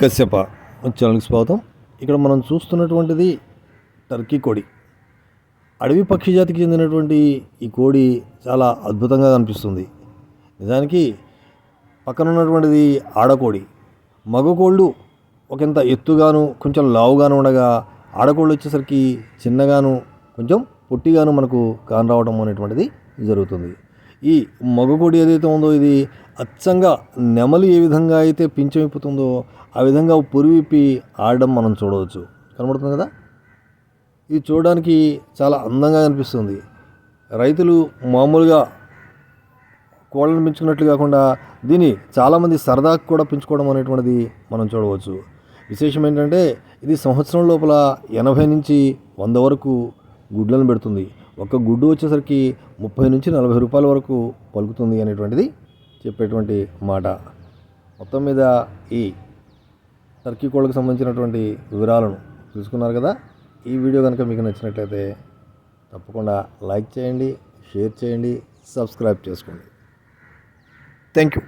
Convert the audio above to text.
కశ్యప. ఛానల్కి స్వాగతం. ఇక్కడ మనం చూస్తున్నటువంటిది టర్కీ కోడి. అడవి పక్షి జాతికి చెందినటువంటి ఈ కోడి చాలా అద్భుతంగా కనిపిస్తుంది. నిజానికి పక్కన ఉన్నటువంటిది ఆడకోడి. మగ కోళ్ళు ఒకంత ఎత్తుగాను కొంచెం లావుగాను ఉండగా ఆడకోళ్ళు వచ్చేసరికి చిన్నగాను కొంచెం పొట్టిగాను మనకు కానరావడం అనేటువంటిది జరుగుతుంది. ఈ మగకోడి ఏదైతే ఉందో ఇది అచ్చంగా నెమలి ఏ విధంగా అయితే పింఛమైపోతుందో విప్పుతుందో ఆ విధంగా పురి విప్పి ఆడడం మనం చూడవచ్చు. కనబడుతుంది కదా? ఇది చూడడానికి చాలా అందంగా కనిపిస్తుంది రైతులు మామూలుగా కోళ్ళను పెంచుకున్నట్లు కాకుండా దీన్ని చాలామంది సరదాకు కూడా పెంచుకోవడం అనేటువంటిది మనం చూడవచ్చు. విశేషం ఏంటంటే ఇది సంవత్సరం లోపల ఎనభై నుంచి వంద వరకు గుడ్లను పెడుతుంది. ఒక గుడ్డు వచ్చేసరికి ముప్పై నుంచి నలభై రూపాయల వరకు పలుకుతుంది అనేటువంటిది చెప్పేటువంటి మాట. మొత్తం మీద ఈ టర్కీ కోళ్ళకు సంబంధించినటువంటి వివరాలను తెలుసుకున్నారు కదా. ఈ వీడియో కనుక మీకు నచ్చినట్లయితే తప్పకుండా లైక్ చేయండి షేర్ చేయండి సబ్స్క్రైబ్ చేసుకోండి. Thank you